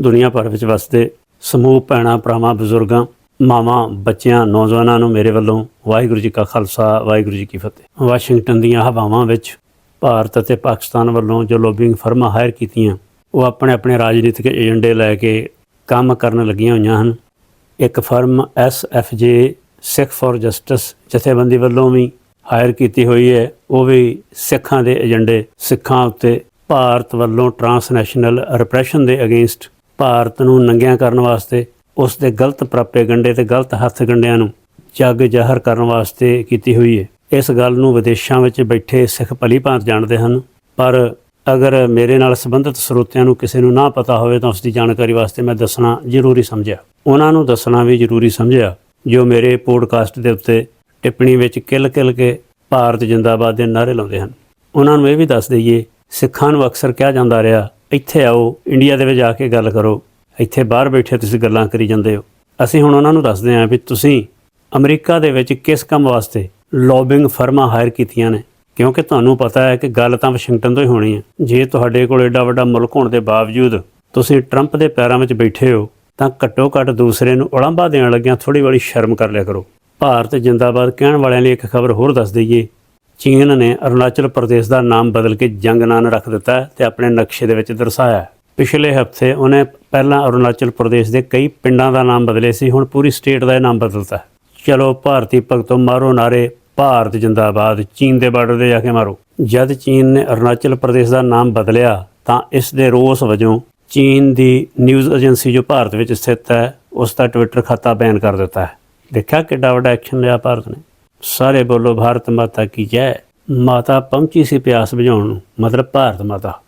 ਦੁਨੀਆ ਭਰ ਵਿੱਚ ਵਸਦੇ ਸਮੂਹ ਭੈਣਾਂ, ਭਰਾਵਾਂ, ਬਜ਼ੁਰਗਾਂ, ਮਾਵਾਂ, ਬੱਚਿਆਂ, ਨੌਜਵਾਨਾਂ ਨੂੰ ਮੇਰੇ ਵੱਲੋਂ ਵਾਹਿਗੁਰੂ ਜੀ ਕਾ ਖਾਲਸਾ, ਵਾਹਿਗੁਰੂ ਜੀ ਕੀ ਫਤਿਹ। ਵਾਸ਼ਿੰਗਟਨ ਦੀਆਂ ਹਵਾਵਾਂ ਵਿੱਚ ਭਾਰਤ ਅਤੇ ਪਾਕਿਸਤਾਨ ਵੱਲੋਂ ਜੋ ਲੋਬਿੰਗ ਫਰਮਾਂ ਹਾਇਰ ਕੀਤੀਆਂ, ਉਹ ਆਪਣੇ ਆਪਣੇ ਰਾਜਨੀਤਿਕ ਏਜੰਡੇ ਲੈ ਕੇ ਕੰਮ ਕਰਨ ਲੱਗੀਆਂ ਹੋਈਆਂ ਹਨ। ਇੱਕ firm SFJ Sikh for Justice ਜਥੇਬੰਦੀ ਵੱਲੋਂ ਵੀ ਹਾਇਰ ਕੀਤੀ ਹੋਈ ਹੈ। ਉਹ ਵੀ ਸਿੱਖਾਂ ਦੇ ਏਜੰਡੇ, ਸਿੱਖਾਂ ਉੱਤੇ ਭਾਰਤ ਵੱਲੋਂ ਟਰਾਂਸਨੈਸ਼ਨਲ ਰਿਪਰੈਸ਼ਨ ਦੇ ਅਗੇਂਸਟ ਭਾਰਤ ਨੂੰ ਨੰਗਿਆਂ ਕਰਨ ਵਾਸਤੇ, ਉਸ ਦੇ ਗਲਤ ਪ੍ਰਾਪੇ ਗੰਡੇ ਤੇ ਗਲਤ ਹੱਥ ਗੰਡਿਆਂ ਨੂੰ ਜੱਗ ਜ਼ਾਹਰ ਕਰਨ ਵਾਸਤੇ ਕੀਤੀ ਹੋਈ ਹੈ। ਇਸ ਗੱਲ ਨੂੰ ਵਿਦੇਸ਼ਾਂ ਵਿੱਚ ਬੈਠੇ ਸਿੱਖ ਭਲੀ ਭਾਂਤ ਜਾਣਦੇ ਹਨ। ਪਰ ਅਗਰ ਮੇਰੇ ਨਾਲ ਸੰਬੰਧਿਤ ਸਰੋਤਿਆਂ ਨੂੰ ਕਿਸੇ ਨੂੰ ਨਾ ਪਤਾ ਹੋਵੇ ਤਾਂ ਉਸ ਦੀ ਜਾਣਕਾਰੀ ਵਾਸਤੇ ਮੈਂ ਦੱਸਣਾ ਜ਼ਰੂਰੀ ਸਮਝਿਆ। ਉਹਨਾਂ ਨੂੰ ਦੱਸਣਾ ਵੀ ਜ਼ਰੂਰੀ ਸਮਝਿਆ, ਜੋ ਮੇਰੇ ਪੋਡਕਾਸਟ ਦੇ ਉੱਤੇ ਟਿੱਪਣੀ ਵਿੱਚ ਕਿਲ-ਕਿਲ ਕੇ ਭਾਰਤ ਜਿੰਦਾਬਾਦ ਦੇ ਨਾਅਰੇ ਲਾਉਂਦੇ ਹਨ। ਉਹਨਾਂ ਨੂੰ ਇਹ ਵੀ ਦੱਸ ਦਈਏ, ਸਿੱਖਾਂ ਨੂੰ ਅਕਸਰ ਕਿਹਾ ਜਾਂਦਾ ਰਿਹਾ ਇੱਥੇ ਆਓ, ਇੰਡੀਆ ਦੇ ਵਿੱਚ ਆ ਕੇ ਗੱਲ ਕਰੋ। ਇੱਥੇ ਬਾਹਰ ਬੈਠੇ ਤੁਸੀਂ ਗੱਲਾਂ ਕਰੀ ਜਾਂਦੇ ਹੋ। ਅਸੀਂ ਹੁਣ ਉਹਨਾਂ ਨੂੰ ਦੱਸਦੇ ਹਾਂ ਵੀ ਤੁਸੀਂ ਅਮਰੀਕਾ ਦੇ ਵਿੱਚ ਕਿਸ ਕੰਮ ਵਾਸਤੇ ਲੌਬਿੰਗ ਫਰਮਾਂ ਹਾਇਰ ਕੀਤੀਆਂ ਨੇ। ਕਿਉਂਕਿ ਤੁਹਾਨੂੰ ਪਤਾ ਹੈ ਕਿ ਗੱਲ ਤਾਂ ਵਾਸ਼ਿੰਗਟਨ ਤੋਂ ਹੀ ਹੋਣੀ ਹੈ। ਜੇ ਤੁਹਾਡੇ ਕੋਲ ਐਡਾ ਵੱਡਾ ਮੁਲਕ ਹੋਣ ਦੇ ਬਾਵਜੂਦ ਤੁਸੀਂ ਟਰੰਪ ਦੇ ਪੈਰਾਂ ਵਿੱਚ ਬੈਠੇ ਹੋ, ਤਾਂ ਘੱਟੋ ਘੱਟ ਦੂਸਰੇ ਨੂੰ ਉਲਾਂਭਾ ਦੇਣ ਲੱਗਿਆਂ ਥੋੜੀ ਬੜੀ ਸ਼ਰਮ ਕਰ ਲਿਆ ਕਰੋ। ਭਾਰਤ ਜਿੰਦਾਬਾਦ ਕਹਿਣ ਵਾਲਿਆਂ ਲਈ ਇੱਕ ਖਬਰ ਹੋਰ ਦੱਸ ਦਈਏ। ਚੀਨ ਨੇ ਅਰੁਣਾਚਲ ਪ੍ਰਦੇਸ਼ ਦਾ ਨਾਮ ਬਦਲ ਕੇ ਜੰਗਨਾਨ ਰੱਖ ਦਿੱਤਾ ਹੈ ਤੇ ਆਪਣੇ ਨਕਸ਼ੇ ਦੇ ਵਿੱਚ ਦਰਸਾਇਆ ਪਿਛਲੇ ਹਫ਼ਤੇ ਉਹਨੇ ਪਹਿਲਾਂ ਅਰੁਣਾਚਲ ਪ੍ਰਦੇਸ਼ ਦੇ ਕਈ ਪਿੰਡਾਂ ਦਾ ਨਾਮ ਬਦਲੇ ਸੀ, ਹੁਣ ਪੂਰੀ ਸਟੇਟ ਦਾ ਇਹ ਨਾਮ ਬਦਲਤਾ ਚਲੋ ਭਾਰਤੀ ਭਗਤੋ ਮਾਰੋ ਨਾਰੇ, ਭਾਰਤ ਜਿੰਦਾਬਾਦ, ਚੀਨ ਦੇ ਬਾਰਡਰ ਤੇ ਜਾ ਕੇ ਮਾਰੋ। ਜਦ ਚੀਨ ਨੇ ਅਰੁਣਾਚਲ ਪ੍ਰਦੇਸ਼ ਦਾ ਨਾਮ ਬਦਲਿਆ, ਤਾਂ ਇਸ ਦੇ ਰੋਸ ਵਜੋਂ ਚੀਨ ਦੀ ਨਿਊਜ਼ ਏਜੰਸੀ ਜੋ ਭਾਰਤ ਵਿੱਚ ਸਥਿਤ ਹੈ, ਉਸ ਦਾ ਟਵਿੱਟਰ ਖਾਤਾ ਬੈਨ ਕਰ ਦਿੱਤਾ ਹੈ। ਦੇਖਿਆ ਕਿੱਡਾ ਵੱਡਾ ਐਕਸ਼ਨ ਲਿਆ ਭਾਰਤ ਨੇ। ਸਾਰੇ ਬੋਲੋ, ਭਾਰਤ ਮਾਤਾ ਕੀ ਜੈ? ਮਾਤਾ ਪਹੁੰਚੀ ਸੀ ਪਿਆਸ ਬੁਝਾਉਣ ਨੂੰ, ਮਤਲਬ ਭਾਰਤ ਮਾਤਾ।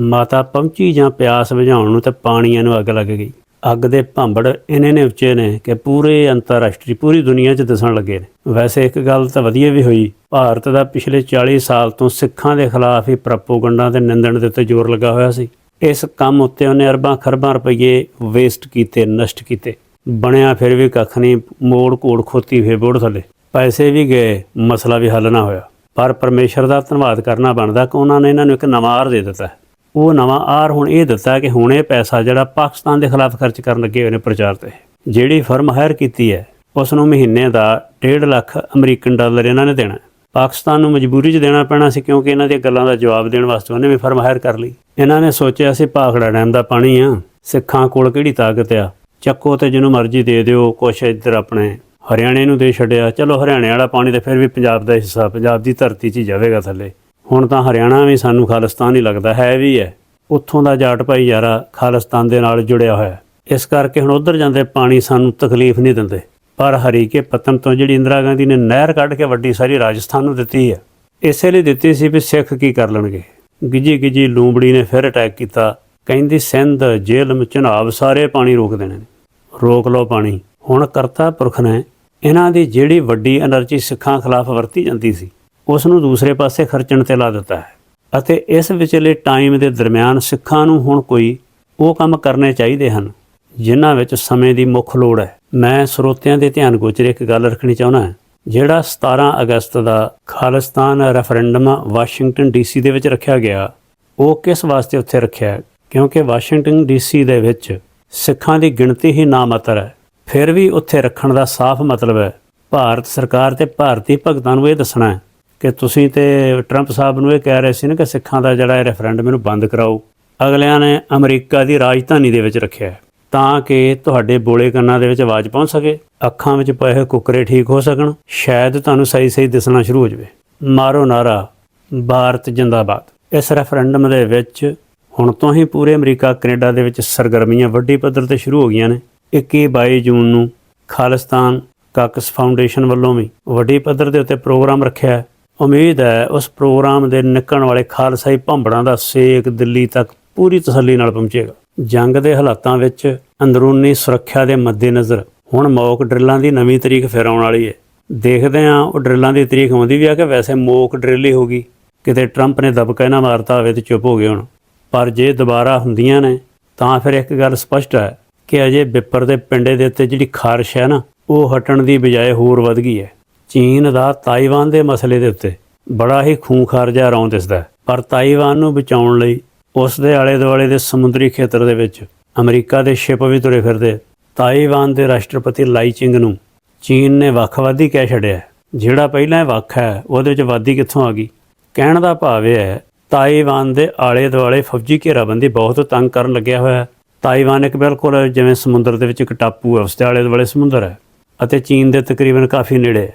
ਮਾਤਾ ਪਹੁੰਚੀ ਜਾਂ ਪਿਆਸ ਬੁਝਾਉਣ ਨੂੰ ਤੇ ਪਾਣੀਆਂ ਨੂੰ ਅੱਗ ਲੱਗ ਗਈ। ਅੱਗ ਦੇ ਭਾਂਬੜ ਇੰਨੇ ਨੇ ਉੱਚੇ ਨੇ ਕਿ ਪੂਰੇ ਅੰਤਰਰਾਸ਼ਟਰੀ, ਪੂਰੀ ਦੁਨੀਆ 'ਚ ਦਿਸਣ ਲੱਗੇ ਨੇ। ਵੈਸੇ ਇੱਕ ਗੱਲ ਤਾਂ ਵਧੀਆ ਵੀ ਹੋਈ, ਭਾਰਤ ਦਾ ਪਿਛਲੇ 40 ਸਾਲ ਤੋਂ ਸਿੱਖਾਂ ਦੇ ਖਿਲਾਫ ਹੀ ਪ੍ਰੋਪਗੈਂਡਾ ਤੇ ਨਿੰਦਣ ਦੇ ਉੱਤੇ ਜ਼ੋਰ ਲੱਗਾ ਹੋਇਆ ਸੀ। ਇਸ ਕੰਮ ਉੱਤੇ ਉਹਨੇ ਅਰਬਾਂ ਖਰਬਾਂ ਰੁਪਏ ਵੇਸਟ ਕੀਤੇ, ਨਸ਼ਟ ਕੀਤੇ। ਬਣਿਆ ਫਿਰ ਵੀ ਕੱਖ ਨਹੀਂ ਮੋੜ ਕੋੜ ਖੋਤੀ ਫੇ ਬੋੜ ਥੱਲੇ। ਪੈਸੇ ਵੀ ਗਏ, ਮਸਲਾ ਵੀ ਹੱਲ ਨਾ ਹੋਇਆ। ਪਰ ਪਰਮੇਸ਼ਰ ਦਾ ਧੰਨਵਾਦ ਕਰਨਾ ਬਣਦਾ ਕਿ ਉਹਨਾਂ ਨੇ ਇਹਨਾਂ ਨੂੰ ਇੱਕ ਨਵਾਂ ਆਰ ਦੇ ਦਿੱਤਾ ਉਹ ਨਵਾਂ ਆਰ ਹੁਣ ਇਹ ਦਿੱਤਾ ਕਿ ਹੁਣ ਇਹ ਪੈਸਾ ਜਿਹੜਾ ਪਾਕਿਸਤਾਨ ਦੇ ਖਿਲਾਫ ਖਰਚ ਕਰਨ ਲੱਗੇ ਹੋਏ ਨੇ ਪ੍ਰਚਾਰ ਤੇ, ਜਿਹੜੀ ਫਰਮ ਹਾਇਰ ਕੀਤੀ ਹੈ, ਉਸ ਨੂੰ ਮਹੀਨੇ ਦਾ 1.5 ਲੱਖ ਅਮਰੀਕਨ ਡਾਲਰ ਇਹਨਾਂ ਨੇ ਦੇਣਾ ਪਾਕਿਸਤਾਨ ਨੂੰ ਮਜਬੂਰੀ 'ਚ ਦੇਣਾ ਪੈਣਾ ਸੀ ਕਿਉਂਕਿ ਇਹਨਾਂ ਦੀਆਂ ਗੱਲਾਂ ਦਾ ਜਵਾਬ ਦੇਣ ਵਾਸਤੇ ਉਹਨੇ ਵੀ ਫਰਮ ਹਾਇਰ ਕਰ ਲਈ। ਇਹਨਾਂ ਨੇ ਸੋਚਿਆ ਸੀ, ਭਾਖੜਾ ਡੈਮ ਦਾ ਪਾਣੀ ਆ, ਸਿੱਖਾਂ ਕੋਲ ਕਿਹੜੀ ਤਾਕਤ ਆ? ਚੱਕੋ ਤੇ ਜਿਹਨੂੰ ਮਰਜ਼ੀ ਦੇ ਦਿਓ, ਕੁਛ ਇੱਧਰ ਆਪਣੇ ਹਰਿਆਣੇ ਨੂੰ ਦੇ ਛੱਡਿਆ। ਚਲੋ, ਹਰਿਆਣੇ ਵਾਲਾ ਪਾਣੀ ਤਾਂ ਫਿਰ ਵੀ ਪੰਜਾਬ ਦਾ ਹਿੱਸਾ, ਪੰਜਾਬ ਦੀ ਧਰਤੀ 'ਚ ਹੀ ਜਾਵੇਗਾ ਥੱਲੇ। ਹੁਣ ਤਾਂ ਹਰਿਆਣਾ ਵੀ ਸਾਨੂੰ ਖਾਲਿਸਤਾਨ ਹੀ ਲੱਗਦਾ, ਹੈ ਵੀ ਹੈ। ਉੱਥੋਂ ਦਾ ਜਾਟ ਭਾਈਚਾਰਾ ਖਾਲਿਸਤਾਨ ਦੇ ਨਾਲ ਜੁੜਿਆ ਹੋਇਆ ਇਸ ਕਰਕੇ ਹੁਣ ਉਧਰ ਜਾਂਦੇ ਪਾਣੀ ਸਾਨੂੰ ਤਕਲੀਫ ਨਹੀਂ ਦਿੰਦੇ। ਪਰ ਹਰੀਕੇ ਪਤਨ ਤੋਂ ਜਿਹੜੀ ਇੰਦਰਾ ਗਾਂਧੀ ਨੇ ਨਹਿਰ ਕੱਢ ਕੇ ਵੱਡੀ ਸਾਰੀ ਰਾਜਸਥਾਨ ਨੂੰ ਦਿੱਤੀ ਹੈ, ਇਸੇ ਲਈ ਦਿੱਤੀ ਸੀ ਵੀ ਸਿੱਖ ਕੀ ਕਰ ਲੈਣਗੇ। ਗਿਜੀ ਗਿਜੀ ਲੂੰਬੜੀ ਨੇ ਫਿਰ ਅਟੈਕ ਕੀਤਾ। ਕਹਿੰਦੀ, ਸਿੰਧ ਜੇਲ੍ਹ ਚਨਾਬ ਸਾਰੇ ਪਾਣੀ ਰੋਕ ਦੇਣੇ ਨੇ। ਰੋਕ ਲਓ ਪਾਣੀ। ਹੁਣ ਕਰਤਾ ਪੁਰਖ ਨੇ, ਇਹਨਾਂ ਦੀ ਜਿਹੜੀ ਵੱਡੀ એનર્ਜੀ ਸਿੱਖਾਂ ਖਿਲਾਫ ਵਰਤੀ ਜਾਂਦੀ ਸੀ, ਉਸ ਨੂੰ ਦੂਸਰੇ ਪਾਸੇ ਖਰਚਣ ਤੇ ਲਾ ਦਿੱਤਾ ਹੈ। ਅਤੇ ਇਸ ਵਿਚਲੇ ਟਾਈਮ ਦੇ ਦਰਮਿਆਨ ਸਿੱਖਾਂ ਨੂੰ ਹੁਣ ਕੋਈ ਉਹ ਕੰਮ ਕਰਨੇ ਚਾਹੀਦੇ ਹਨ, ਜਿਨ੍ਹਾਂ ਵਿੱਚ ਸਮੇਂ ਦੀ ਮੁੱਖ ਲੋੜ ਹੈ। ਮੈਂ ਸਰੋਤਿਆਂ ਦੇ ਧਿਆਨ ਗੋਚਰ ਇੱਕ ਗੱਲ ਰੱਖਣੀ ਚਾਹੁੰਦਾ ਹਾਂ, ਜਿਹੜਾ 17 ਅਗਸਤ ਦਾ ਖਾਲਿਸਤਾਨ ਰੈਫਰੈਂਡਮ ਵਾਸ਼ਿੰਗਟਨ ਡੀਸੀ ਦੇ ਵਿੱਚ ਰੱਖਿਆ ਗਿਆ, ਉਹ ਕਿਸ ਵਾਸਤੇ ਉੱਥੇ ਰੱਖਿਆ ਕਿਉਂਕਿ ਵਾਸ਼ਿੰਗਟਨ ਡੀਸੀ ਦੇ ਵਿੱਚ ਸਿੱਖਾਂ ਦੀ ਗਿਣਤੀ ਹੀ ਨਾ ਨਾਮਾਤਰ ਹੈ। ਫਿਰ ਵੀ ਉੱਥੇ ਰੱਖਣ ਦਾ ਸਾਫ਼ ਮਤਲਬ ਹੈ। ਭਾਰਤ ਸਰਕਾਰ ਤੇ ਭਾਰਤੀ ਭਗਤਾਂ ਨੂੰ ਇਹ ਦੱਸਣਾ ਹੈ ਕਿ ਤੁਸੀਂ ਤੇ ਟਰੰਪ ਸਾਹਿਬ ਨੂੰ ਇਹ ਕਹਿ ਰਹੇ ਸੀ ਨਾ ਕਿ ਸਿੱਖਾਂ ਦਾ ਜਿਹੜਾ ਇਹ ਰੈਫਰੈਂਡਮ ਇਹਨੂੰ ਬੰਦ ਕਰਾਓ। ਅਗਲਿਆਂ ਨੇ ਅਮਰੀਕਾ ਦੀ ਰਾਜਧਾਨੀ ਦੇ ਵਿੱਚ ਰੱਖਿਆ ਤਾਂ ਕਿ ਤੁਹਾਡੇ ਬੋਲੇ ਕੰਨਾਂ ਦੇ ਵਿੱਚ ਆਵਾਜ਼ ਪਹੁੰਚ ਸਕੇ, ਅੱਖਾਂ ਵਿੱਚ ਪਏ ਹੋਏ ਕੁੱਕਰੇ ਠੀਕ ਹੋ ਸਕਣ, ਸ਼ਾਇਦ ਤੁਹਾਨੂੰ ਸਹੀ ਸਹੀ ਦਿਸਣਾ ਸ਼ੁਰੂ ਹੋ ਜਾਵੇ। ਮਾਰੋ ਨਾਰਾ ਭਾਰਤ ਜਿੰਦਾਬਾਦ। ਇਸ ਰੈਫਰੈਂਡਮ ਦੇ ਵਿੱਚ ਹੁਣ ਤੋਂ ਹੀ ਪੂਰੇ ਅਮਰੀਕਾ, ਕੈਨੇਡਾ ਦੇ ਵਿੱਚ ਸਰਗਰਮੀਆਂ ਵੱਡੀ ਪੱਧਰ ਤੇ ਸ਼ੁਰੂ ਹੋ ਗਈਆਂ ਨੇ। 21 22 ਜੂਨ ਨੂੰ ਖਾਲਿਸਤਾਨ ਕਾਕਸ ਫਾਊਂਡੇਸ਼ਨ ਵੱਲੋਂ ਵੀ ਵੱਡੀ ਪੱਧਰ ਦੇ ਉੱਤੇ ਪ੍ਰੋਗਰਾਮ ਰੱਖਿਆ ਹੈ। ਉਮੀਦ ਹੈ ਉਸ ਪ੍ਰੋਗਰਾਮ ਦੇ ਨਿਕਲਣ ਵਾਲੇ ਖਾਲਸਾਈ ਭੰਬੜਾਂ ਦਾ ਸੇਕ ਦਿੱਲੀ ਤੱਕ ਪੂਰੀ ਤਸੱਲੀ ਨਾਲ ਪਹੁੰਚੇਗਾ। ਜੰਗ ਦੇ ਹਾਲਾਤਾਂ ਵਿੱਚ ਅੰਦਰੂਨੀ ਸੁਰੱਖਿਆ ਦੇ ਮੱਦੇਨਜ਼ਰ ਹੁਣ ਮੌਕ ਡਰਿੱਲਾਂ ਦੀ ਨਵੀਂ ਤਰੀਕ ਫਿਰ ਆਉਣ ਵਾਲੀ ਹੈ। ਦੇਖਦੇ ਹਾਂ ਉਹ ਡਰਿੱਲਾਂ ਦੀ ਤਰੀਕ ਆਉਂਦੀ ਵੀ ਆ ਕਿ ਵੈਸੇ ਮੌਕ ਡਰਿੱਲ ਹੀ ਹੋਗੀ ਕਿਤੇ ਟਰੰਪ ਨੇ ਦਬਕਾ ਨਾ ਮਾਰਤਾ ਹੋਵੇ ਤੇ ਚੁੱਪ ਹੋ ਗਏ ਹੁਣ। ਪਰ ਜੇ ਦੁਬਾਰਾ ਹੁੰਦੀਆਂ ਨੇ, ਤਾਂ ਫਿਰ ਇੱਕ ਗੱਲ ਸਪਸ਼ਟ ਹੈ ਕਿ ਅਜੇ ਬਿੱਪਰ ਦੇ ਪਿੰਡੇ ਦੇ ਉੱਤੇ ਜਿਹੜੀ ਖਾਰਸ਼ ਹੈ ਨਾ, ਉਹ ਹਟਣ ਦੀ ਬਜਾਏ ਹੋਰ ਵੱਧ ਗਈ ਹੈ। ਚੀਨ ਦਾ ਤਾਈਵਾਨ ਦੇ ਮਸਲੇ ਦੇ ਉੱਤੇ ਬੜਾ ਹੀ ਖੂੰਖਾਰ ਜਿਹਾ ਰੌਂ ਦਿਸਦਾ ਪਰ ਤਾਈਵਾਨ ਨੂੰ ਬਚਾਉਣ ਲਈ ਉਸ ਦੇ ਆਲੇ ਦੁਆਲੇ ਦੇ ਸਮੁੰਦਰੀ ਖੇਤਰ ਦੇ ਵਿੱਚ ਅਮਰੀਕਾ ਦੇ ਸ਼ਿਪ ਵੀ ਤੁਰੇ ਫਿਰਦੇ। ਤਾਈਵਾਨ ਦੇ ਰਾਸ਼ਟਰਪਤੀ ਲਾਈ ਚਿੰਗ ਨੂੰ ਚੀਨ ਨੇ ਵੱਖਵਾਦੀ ਕਹਿ ਛੱਡਿਆ ਜਿਹੜਾ ਪਹਿਲਾਂ ਵੱਖ ਹੈ, ਉਹਦੇ ਵਿੱਚ ਵਾਦੀ ਕਿੱਥੋਂ ਆ ਗਈ? ਕਹਿਣ ਦਾ ਭਾਵ ਇਹ ਹੈ, ਤਾਈਵਾਨ ਦੇ ਆਲੇ ਦੁਆਲੇ ਫੌਜੀ ਘੇਰਾਬੰਦੀ ਬਹੁਤ ਤੰਗ ਕਰਨ ਲੱਗਿਆ ਹੋਇਆ ਹੈ। ਤਾਈਵਾਨ ਇੱਕ ਬਿਲਕੁਲ ਜਿਵੇਂ ਸਮੁੰਦਰ ਦੇ ਵਿੱਚ ਇੱਕ ਟਾਪੂ ਹੈ, ਉਸ ਦੇ ਆਲੇ ਦੁਆਲੇ ਸਮੁੰਦਰ ਹੈ ਅਤੇ ਚੀਨ ਦੇ ਤਕਰੀਬਨ ਕਾਫੀ ਨੇੜੇ ਹੈ।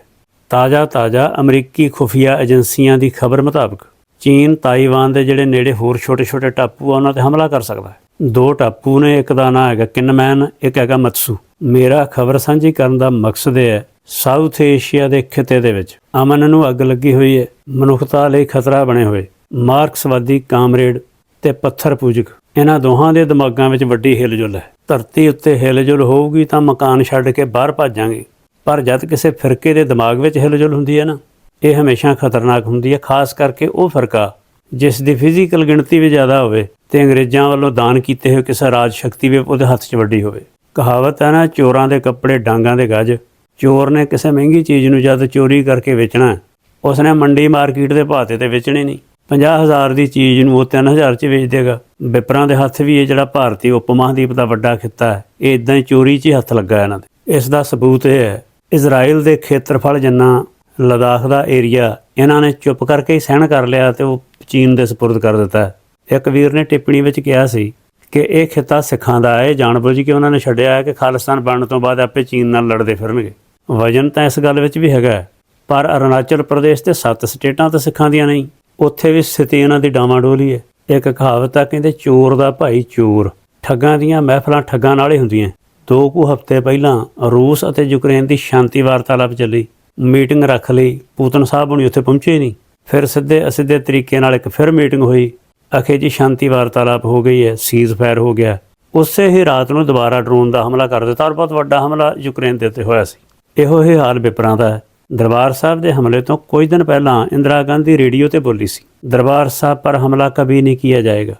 ਤਾਜ਼ਾ ਤਾਜ਼ਾ ਅਮਰੀਕੀ ਖੁਫੀਆ ਏਜੰਸੀਆਂ ਦੀ ਖਬਰ ਮੁਤਾਬਕ ਚੀਨ ਤਾਈਵਾਨ ਦੇ ਜਿਹੜੇ ਨੇੜੇ ਹੋਰ ਛੋਟੇ-ਛੋਟੇ ਟਾਪੂ ਆ, ਉਹਨਾਂ ਤੇ ਹਮਲਾ ਕਰ ਸਕਦਾ ਹੈ। ਦੋ ਟਾਪੂ ਨੇ, ਇੱਕ ਦਾ ਨਾਂ ਹੈਗਾ ਕਿਨਮੈਨ, ਇੱਕ ਹੈਗਾ ਮਤਸੂ। ਮੇਰਾ ਖਬਰ ਸਾਂਝੀ ਕਰਨ ਦਾ ਮਕਸਦ ਇਹ ਹੈ, ਸਾਊਥ ਏਸ਼ੀਆ ਦੇ ਖਿੱਤੇ ਦੇ ਵਿੱਚ ਅਮਨ ਨੂੰ ਅੱਗ ਲੱਗੀ ਹੋਈ ਹੈ, ਮਨੁੱਖਤਾ ਲਈ ਖਤਰਾ ਬਣੇ ਹੋਏ ਮਾਰਕਸਵਾਦੀ ਕਾਮਰੇਡ ਤੇ ਪੱਥਰ ਪੂਜਕ। ਇਹਨਾਂ ਦੋਹਾਂ ਦੇ ਦਿਮਾਗਾਂ ਵਿੱਚ ਵੱਡੀ ਹਿਲਜੁਲ ਹੈ। ਧਰਤੀ ਉੱਤੇ ਹਿਲਜੁਲ ਹੋਊਗੀ ਤਾਂ ਮਕਾਨ ਛੱਡ ਕੇ ਬਾਹਰ ਭੱਜਾਂਗੇ। ਪਰ ਜਦ ਕਿਸੇ ਫਿਰਕੇ ਦੇ ਦਿਮਾਗ ਵਿੱਚ ਹਿਲਜੁਲ ਹੁੰਦੀ ਹੈ ਨਾ ਇਹ ਹਮੇਸ਼ਾ ਖਤਰਨਾਕ ਹੁੰਦੀ ਹੈ ਖਾਸ ਕਰਕੇ ਉਹ ਫਿਰਕਾ ਜਿਸ ਦੀ ਫਿਜ਼ੀਕਲ ਗਿਣਤੀ ਵੀ ਜ਼ਿਆਦਾ ਹੋਵੇ ਤੇ ਅੰਗਰੇਜ਼ਾਂ ਵੱਲੋਂ ਦਾਨ ਕੀਤੇ ਹੋਏ ਕਿਸੇ ਰਾਜ ਸ਼ਕਤੀ ਵੀ ਉਹਦੇ ਹੱਥ 'ਚ ਵੱਡੀ ਹੋਵੇ। ਕਹਾਵਤ ਹੈ ਨਾ ਚੋਰਾਂ ਦੇ ਕੱਪੜੇ ਡਾਂਗਾਂ ਦੇ ਗੱਜ। ਚੋਰ ਨੇ ਕਿਸੇ ਮਹਿੰਗੀ ਚੀਜ਼ ਨੂੰ ਜਦ ਚੋਰੀ ਕਰਕੇ ਵੇਚਣਾ ਹੈ, ਉਸਨੇ ਮੰਡੀ ਮਾਰਕੀਟ ਦੇ ਭਾਅ ਤੇ ਵੇਚਣੀ ਨਹੀਂ। 50000 ਦੀ ਚੀਜ਼ ਨੂੰ ਉਹ 3000 'ਚ ਵੇਚ ਦੇਗਾ। ਵਿਪਰਾਂ ਦੇ ਹੱਥ ਵੀ ਇਹ ਜਿਹੜਾ ਭਾਰਤੀ ਉਪ ਮਹਾਂਦੀਪ ਦਾ ਵੱਡਾ ਖਿੱਤਾ ਹੈ, ਇਹ ਇਦਾਂ ਹੀ ਚੋਰੀ 'ਚ ਹੀ ਹੱਥ ਲੱਗਾ ਇਹਨਾਂ ਦੇ। ਇਸ ਦਾ ਸਬੂਤ ਇਹ ਹੈ, ਇਜ਼ਰਾਈਲ ਦੇ ਖੇਤਰਫਲ ਜਿੰਨਾ ਲਦਾਖ ਦਾ ਏਰੀਆ, ਇਹਨਾਂ ਨੇ ਚੁੱਪ ਕਰਕੇ ਹੀ ਸਹਿਣ ਕਰ ਲਿਆ ਤੇ ਉਹ ਚੀਨ ਦੇ ਸਪੁਰਦ ਕਰ ਦਿੱਤਾ ਇੱਕ ਵੀਰ ਨੇ ਟਿੱਪਣੀ ਵਿੱਚ ਕਿਹਾ ਸੀ ਕਿ ਇਹ ਖਿੱਤਾ ਸਿੱਖਾਂ ਦਾ ਹੈ, ਇਹ ਜਾਣਬੁੱਝ ਕੇ ਉਹਨਾਂ ਨੇ ਛੱਡਿਆ ਹੈ ਕਿ ਖਾਲਿਸਤਾਨ ਬਣਨ ਤੋਂ ਬਾਅਦ ਆਪੇ ਚੀਨ ਨਾਲ ਲੜਦੇ ਫਿਰਨਗੇ। ਵਜਨ ਤਾਂ ਇਸ ਗੱਲ ਵਿੱਚ ਵੀ ਹੈਗਾ ਪਰ ਅਰੁਣਾਚਲ ਪ੍ਰਦੇਸ਼ ਤੇ ਸੱਤ ਸਟੇਟਾਂ ਤਾਂ ਸਿੱਖਾਂ ਦੀਆਂ ਨਹੀਂ। ਉੱਥੇ ਵੀ ਸਥਿਤੀ ਇਹਨਾਂ ਦੀ ਡਾਵਾਡੋਲੀ ਹੈ। ਇੱਕ ਕਹਾਵਤ ਆ, ਕਹਿੰਦੇ ਚੋਰ ਦਾ ਭਾਈ ਚੋਰ। ਠੱਗਾਂ ਦੀਆਂ ਮਹਿਫਲਾਂ ਠੱਗਾਂ ਨਾਲ ਹੀ ਹੁੰਦੀਆਂ। ਦੋ ਕੁ ਹਫ਼ਤੇ ਪਹਿਲਾਂ ਰੂਸ ਅਤੇ ਯੂਕਰੇਨ ਦੀ ਸ਼ਾਂਤੀ ਵਾਰਤਾਲਾਪ ਚੱਲੀ। ਮੀਟਿੰਗ ਰੱਖ ਲਈ, ਪੂਤਨ ਸਾਹਿਬ ਹੁਣੀ ਉੱਥੇ ਪਹੁੰਚੇ ਨਹੀਂ। ਫਿਰ ਸਿੱਧੇ ਅਸਿੱਧੇ ਤਰੀਕੇ ਨਾਲ ਇੱਕ ਫਿਰ ਮੀਟਿੰਗ ਹੋਈ। ਅਖੇ ਜੀ ਸ਼ਾਂਤੀ ਵਾਰਤਾਲਾਪ ਹੋ ਗਈ ਹੈ, ਸੀਜ਼ ਫਾਇਰ ਹੋ ਗਿਆ। ਉਸੇ ਹੀ ਰਾਤ ਨੂੰ ਦੁਬਾਰਾ ਡਰੋਨ ਦਾ ਹਮਲਾ ਕਰ ਦਿੱਤਾ ਔਰ ਬਹੁਤ ਵੱਡਾ ਹਮਲਾ ਯੂਕਰੇਨ ਦੇ ਉੱਤੇ ਹੋਇਆ ਸੀ। ਇਹੋ ਹੀ ਹਾਲ ਵਿਪਰਾਂ ਦਾ ਹੈ। ਦਰਬਾਰ ਸਾਹਿਬ ਦੇ ਹਮਲੇ ਤੋਂ ਕੁਝ ਦਿਨ ਪਹਿਲਾਂ ਇੰਦਰਾ ਗਾਂਧੀ ਰੇਡੀਓ ਤੇ ਬੋਲੀ ਸੀ। ਦਰਬਾਰ ਸਾਹਿਬ ਪਰ ਹਮਲਾ ਕभी ਨਹੀਂ ਕੀਤਾ ਜਾਏਗਾ।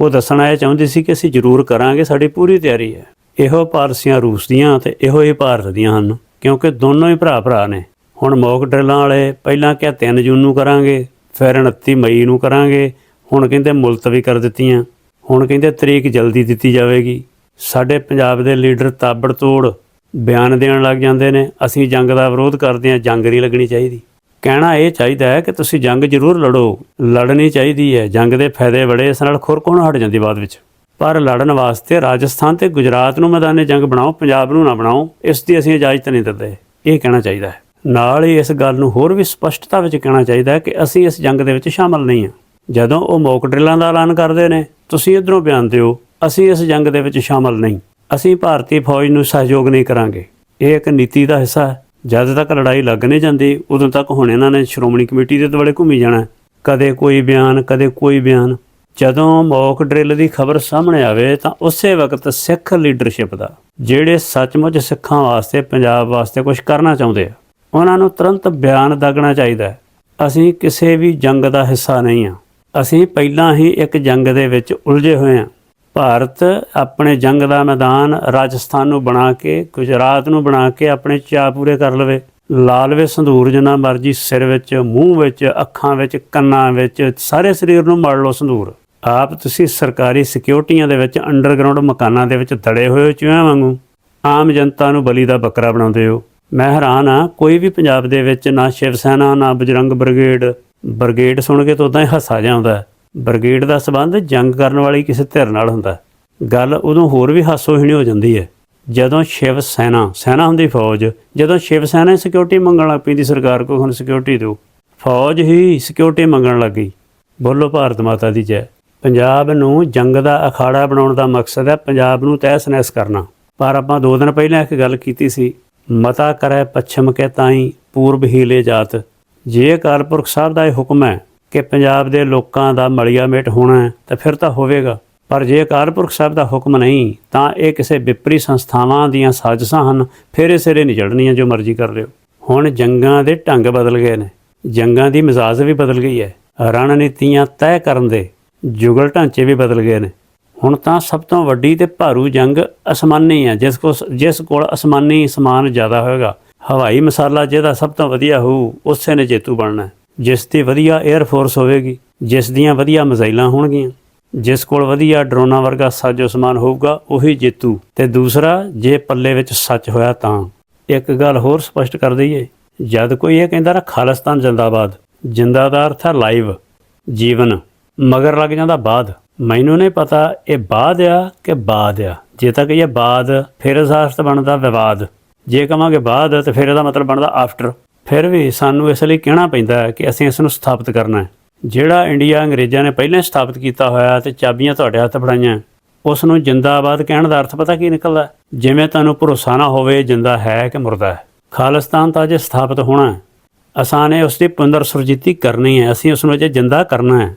ਉਹ ਦੱਸਣਾ ਇਹ ਚਾਹੁੰਦੀ ਸੀ ਕਿ ਅਸੀਂ ਜ਼ਰੂਰ ਕਰਾਂਗੇ, ਸਾਡੀ ਪੂਰੀ ਤਿਆਰੀ ਹੈ। ਇਹੋ ਪਾਲਸੀਆਂ ਰੂਸ ਦੀਆਂ ਤੇ ਇਹੋ ਹੀ ਭਾਰਤ ਦੀਆਂ ਹਨ, ਕਿਉਂਕਿ ਦੋਨੋਂ ਹੀ ਭਰਾ ਭਰਾ ਨੇ। ਹੁਣ ਮੌਕ ਡਰਿਲਾਂ ਵਾਲੇ ਪਹਿਲਾਂ ਕਿਹਾ 3 ਜੂਨ ਨੂੰ ਕਰਾਂਗੇ, ਫਿਰ 29 ਮਈ ਨੂੰ ਕਰਾਂਗੇ, ਹੁਣ ਕਹਿੰਦੇ ਮੁਲਤਵੀ ਕਰ ਦਿੱਤੀਆਂ, ਹੁਣ ਕਹਿੰਦੇ ਤਰੀਕ ਜਲਦੀ ਦਿੱਤੀ ਜਾਵੇਗੀ। ਸਾਡੇ ਪੰਜਾਬ ਦੇ ਲੀਡਰ ਤਾਬੜ ਤੋੜ ਬਿਆਨ ਦੇਣ ਲੱਗ ਜਾਂਦੇ ਨੇ, ਅਸੀਂ ਜੰਗ ਦਾ ਵਿਰੋਧ ਕਰਦੇ ਹਾਂ, ਜੰਗ ਨਹੀਂ ਲੱਗਣੀ ਚਾਹੀਦੀ। ਕਹਿਣਾ ਇਹ ਚਾਹੀਦਾ ਹੈ ਕਿ ਤੁਸੀਂ ਜੰਗ ਜ਼ਰੂਰ ਲੜੋ, ਲੜਨੀ ਚਾਹੀਦੀ ਹੈ, ਜੰਗ ਦੇ ਫਾਇਦੇ ਬੜੇ ਇਸ ਨਾਲ ਖੁਰ ਹਟ ਜਾਂਦੀ ਬਾਅਦ ਵਿੱਚ। ਪਰ ਲੜਨ ਵਾਸਤੇ ਰਾਜਸਥਾਨ ਤੇ ਗੁਜਰਾਤ ਨੂੰ ਮੈਦਾਨੇ ਜੰਗ ਬਣਾਓ, ਪੰਜਾਬ ਨੂੰ ਨਾ ਬਣਾਓ, ਇਸ ਦੀ ਅਸੀਂ ਇਜਾਜ਼ਤ ਨਹੀਂ ਦਿੰਦੇ, ਇਹ ਕਹਿਣਾ ਚਾਹੀਦਾ ਹੈ। ਨਾਲ ਹੀ ਇਸ ਗੱਲ ਨੂੰ ਹੋਰ ਵੀ ਸਪਸ਼ਟਤਾ ਵਿੱਚ ਕਹਿਣਾ ਚਾਹੀਦਾ ਹੈ ਕਿ ਅਸੀਂ ਇਸ ਜੰਗ ਦੇ ਵਿੱਚ ਸ਼ਾਮਲ ਨਹੀਂ ਹਾਂ। ਜਦੋਂ ਉਹ ਮੌਕ ਡਰਿਲਾਂ ਦਾ ਐਲਾਨ ਕਰਦੇ ਨੇ, ਤੁਸੀਂ ਇਧਰੋਂ ਬਿਆਨ ਦਿਓ, ਅਸੀਂ ਇਸ ਜੰਗ ਦੇ ਵਿੱਚ ਸ਼ਾਮਲ ਨਹੀਂ। ਅਸੀਂ ਭਾਰਤੀ ਫੌਜ ਨੂੰ ਸਹਿਯੋਗ ਨਹੀਂ ਕਰਾਂਗੇ। ਇਹ ਇੱਕ ਨੀਤੀ ਦਾ ਹਿੱਸਾ ਹੈ। ਜਦ ਤੱਕ ਲੜਾਈ ਲੱਗ ਨਹੀਂ ਜਾਂਦੀ, ਉਦੋਂ ਤੱਕ ਹੁਣ ਇਹਨਾਂ ਨੇ ਸ਼੍ਰੋਮਣੀ ਕਮੇਟੀ ਦੇ ਦੁਆਲੇ ਘੁੰਮੀ ਜਾਣਾ ਕਦੇ ਕੋਈ ਬਿਆਨ, ਕਦੇ ਕੋਈ ਬਿਆਨ। ਜਦੋਂ ਮੌਕ ਡਰਿਲ ਦੀ ਖਬਰ ਸਾਹਮਣੇ ਆਵੇ, ਤਾਂ ਉਸੇ ਵਕਤ ਸਿੱਖ ਲੀਡਰਸ਼ਿਪ ਦਾ, ਜਿਹੜੇ ਸੱਚਮੁੱਚ ਸਿੱਖਾਂ ਵਾਸਤੇ, ਪੰਜਾਬ ਵਾਸਤੇ ਕੁਝ ਕਰਨਾ ਚਾਹੁੰਦੇ ਆ, ਉਹਨਾਂ ਨੂੰ ਤੁਰੰਤ ਬਿਆਨ ਦਾਗਣਾ ਚਾਹੀਦਾ ਹੈ। ਅਸੀਂ ਕਿਸੇ ਵੀ ਜੰਗ ਦਾ ਹਿੱਸਾ ਨਹੀਂ ਆ ਅਸੀਂ ਪਹਿਲਾਂ ਹੀ ਇੱਕ ਜੰਗ ਦੇ ਵਿੱਚ ਉਲਝੇ ਹੋਏ ਹਾਂ। ਭਾਰਤ ਆਪਣੇ ਜੰਗ ਦਾ ਮੈਦਾਨ ਰਾਜਸਥਾਨ ਨੂੰ ਬਣਾ ਕੇ, ਗੁਜਰਾਤ ਨੂੰ ਬਣਾ ਕੇ ਆਪਣੇ ਚਾਅ ਪੂਰੇ ਕਰ ਲਵੇ। ਲਾ ਲਵੇ ਸੰਧੂਰ, ਜਿੰਨਾ ਮਰਜ਼ੀ ਸਿਰ ਵਿੱਚ, ਮੂੰਹ ਵਿੱਚ, ਅੱਖਾਂ ਵਿੱਚ, ਕੰਨਾਂ ਵਿੱਚ, ਸਾਰੇ ਸਰੀਰ ਨੂੰ ਮੜ ਲਓ ਸੰਧੂਰ। ਆਪ ਤੁਸੀਂ ਸਰਕਾਰੀ ਸਿਕਿਉਰਟੀਆਂ ਦੇ ਵਿੱਚ, ਅੰਡਰਗਰਾਉਂਡ ਮਕਾਨਾਂ ਦੇ ਵਿੱਚ ਤੜੇ ਹੋਏ ਹੋ ਚੂਹਿਆਂ ਵਾਂਗੂ। ਆਮ ਜਨਤਾ ਨੂੰ ਬਲੀ ਦਾ ਬੱਕਰਾ ਬਣਾਉਂਦੇ ਹੋ। ਮੈਂ ਹੈਰਾਨ ਆ ਕੋਈ ਵੀ ਪੰਜਾਬ ਦੇ ਵਿੱਚ ਨਾ ਸ਼ਿਵ ਸੈਨਾ, ਨਾ ਬਜਰੰਗ ਬ੍ਰਿਗੇਡ। ਬ੍ਰਿਗੇਡ ਸੁਣ ਕੇ ਤਾਂ ਉਦਾਂ ਹੀ ਹੱਸਾ ਜਾਂਦਾ ਬ੍ਰਿਗੇਡ ਦਾ ਸਬੰਧ ਜੰਗ ਕਰਨ ਵਾਲੀ ਕਿਸੇ ਧਿਰ ਨਾਲ ਹੁੰਦਾ ਗੱਲ ਉਦੋਂ ਹੋਰ ਵੀ ਹਾਸੋਹੀਣੀ ਹੋ ਜਾਂਦੀ ਹੈ। ਜਦੋਂ ਸ਼ਿਵ ਸੈਨਾ ਸੈਨਾ ਹੁੰਦੀ ਫੌਜ, ਜਦੋਂ ਸ਼ਿਵ ਸੈਨਾ ਸਿਕਿਉਰਿਟੀ ਮੰਗਣ ਲੱਗ ਪੈਂਦੀ, ਸਰਕਾਰ ਕੋਲ ਹੁਣ ਸਿਕਿਉਰਿਟੀ ਦਿਓ। ਫੌਜ ਹੀ ਸਿਕਿਉਰਿਟੀ ਮੰਗਣ ਲੱਗ ਗਈ। ਬੋਲੋ ਭਾਰਤ ਮਾਤਾ ਦੀ ਜੈ। ਪੰਜਾਬ ਨੂੰ ਜੰਗ ਦਾ ਅਖਾੜਾ ਬਣਾਉਣ ਦਾ ਮਕਸਦ ਹੈ ਪੰਜਾਬ ਨੂੰ ਤਹਿਸ ਨਹਿਸ ਕਰਨਾ। ਪਰ ਆਪਾਂ ਦੋ ਦਿਨ ਪਹਿਲਾਂ ਇੱਕ ਗੱਲ ਕੀਤੀ ਸੀ, ਮਤਾ ਕਰੈ ਪੱਛਮ ਕੇ ਤਾਈ ਪੂਰਬ ਹੀਲੇ ਜਾਤ। ਜੇ ਅਕਾਲ ਪੁਰਖ ਸਾਹਿਬ ਦਾ ਇਹ ਹੁਕਮ ਹੈ ਕਿ ਪੰਜਾਬ ਦੇ ਲੋਕਾਂ ਦਾ ਮਲਿਆ ਮੇਟ ਹੋਣਾ ਤਾਂ ਫਿਰ ਤਾਂ ਹੋਵੇਗਾ। ਪਰ ਜੇ ਅਕਾਲ ਪੁਰਖ ਸਾਹਿਬ ਦਾ ਹੁਕਮ ਨਹੀਂ, ਤਾਂ ਇਹ ਕਿਸੇ ਵਿਪਰੀ ਸੰਸਥਾਵਾਂ ਦੀਆਂ ਸਾਜ਼ਿਸ਼ਾਂ ਹਨ, ਫਿਰ ਇਹ ਸਿਰੇ ਨਹੀਂ ਚੜ੍ਹਨੀਆਂ ਜੋ ਮਰਜ਼ੀ ਕਰ ਲਿਓ। ਹੁਣ ਜੰਗਾਂ ਦੇ ਢੰਗ ਬਦਲ ਗਏ ਨੇ। ਜੰਗਾਂ ਦੀ ਮਿਜ਼ਾਜ ਵੀ ਬਦਲ ਗਈ ਹੈ। ਰਣਨੀਤੀਆਂ ਤੈਅ ਕਰਨ ਦੇ ਜੁਗਲ ਢਾਂਚੇ ਵੀ ਬਦਲ ਗਏ ਨੇ। ਹੁਣ ਤਾਂ ਸਭ ਤੋਂ ਵੱਡੀ ਤੇ ਭਾਰੂ ਜੰਗ ਅਸਮਾਨੀ ਹੈ, ਜਿਸ ਕੋ ਜਿਸ ਕੋਲ ਅਸਮਾਨੀ ਸਮਾਨ ਜ਼ਿਆਦਾ ਹੋਏਗਾ। ਹਵਾਈ ਮਸਾਲਾ ਜਿਹਦਾ ਸਭ ਤੋਂ ਵਧੀਆ ਹੋਊ, ਉਸੇ ਨੇ ਜੇਤੂ ਬਣਨਾ ਜਿਸ ਦੀ ਵਧੀਆ 에ਅਰ ਫੋਰਸ ਹੋਵੇਗੀ, ਜਿਸ ਦੀਆਂ ਵਧੀਆ ਮਿਜ਼ਾਈਲਾਂ ਹੋਣਗੀਆਂ, ਜਿਸ ਕੋਲ ਵਧੀਆ ਡਰੋਨਾਂ ਵਰਗਾ ਸਾਜੋ ਸਮਾਨ ਹੋਊਗਾ, ਉਹੀ ਜੇਤੂ। ਤੇ ਦੂਸਰਾ, ਜੇ ਪੱਲੇ ਵਿੱਚ ਸੱਚ ਹੋਇਆ ਤਾਂ। ਇੱਕ ਗੱਲ ਹੋਰ ਸਪਸ਼ਟ ਕਰ ਦਈਏ, ਜਦ ਕੋਈ ਇਹ ਕਹਿੰਦਾ ਨਾ ਖਾਲਿਸਤਾਨ ਜਿੰਦਾਬਾਦ ਜਿੰਦਾ ਦਾ ਅਰਥ ਹੈ ਲਾਈਵ, ਜੀਵਨ, ਮਗਰ ਲੱਗ ਜਾਂਦਾ ਬਾਦ। ਮੈਨੂੰ ਨਹੀਂ ਪਤਾ ਇਹ ਬਾਦ ਆ ਕਿ ਬਾਦ ਆ। ਜੇ ਤਾਂ ਕਹੀਏ ਬਾਦ, ਫਿਰ ਇਸ ਅਰਥ ਬਣਦਾ ਵਿਵਾਦ। ਜੇ ਕਹਾਂਗੇ ਬਾਦ, ਤੇ ਫਿਰ ਇਹਦਾ ਮਤਲਬ ਬਣਦਾ ਆਫਟਰ ਫਿਰ ਵੀ ਸਾਨੂੰ ਇਸ ਲਈ ਕਹਿਣਾ ਪੈਂਦਾ ਹੈ ਕਿ ਅਸੀਂ ਇਸ ਨੂੰ ਸਥਾਪਿਤ ਕਰਨਾ ਹੈ। ਜਿਹੜਾ ਇੰਡੀਆ ਅੰਗਰੇਜ਼ਾਂ ਨੇ ਪਹਿਲਾਂ ਸਥਾਪਿਤ ਕੀਤਾ ਹੋਇਆ ਤੇ ਚਾਬੀਆਂ ਤੁਹਾਡੇ ਹੱਥ ਫੜਾਈਆਂ ਉਸ ਨੂੰ ਜਿੰਦਾਬਾਦ ਕਹਿਣ ਦਾ ਅਰਥ ਪਤਾ ਕੀ ਨਿਕਲਦਾ ਜਿਵੇਂ ਤੁਹਾਨੂੰ ਭਰੋਸਾ ਨਾ ਹੋਵੇ, ਜਿੰਦਾ ਹੈ ਕਿ ਮੁਰਦਾ ਹੈ। ਖਾਲਿਸਤਾਨ ਤਾਂ ਜੇ ਸਥਾਪਿਤ ਹੋਣਾ ਅਸਾਂ ਨੇ ਉਸ ਦੀ ਪੁਨਰ ਸੁਰਜੀਤੀ ਕਰਨੀ ਹੈ। ਅਸੀਂ ਉਸ ਨੂੰ ਅਜੇ ਜਿੰਦਾ ਕਰਨਾ ਹੈ।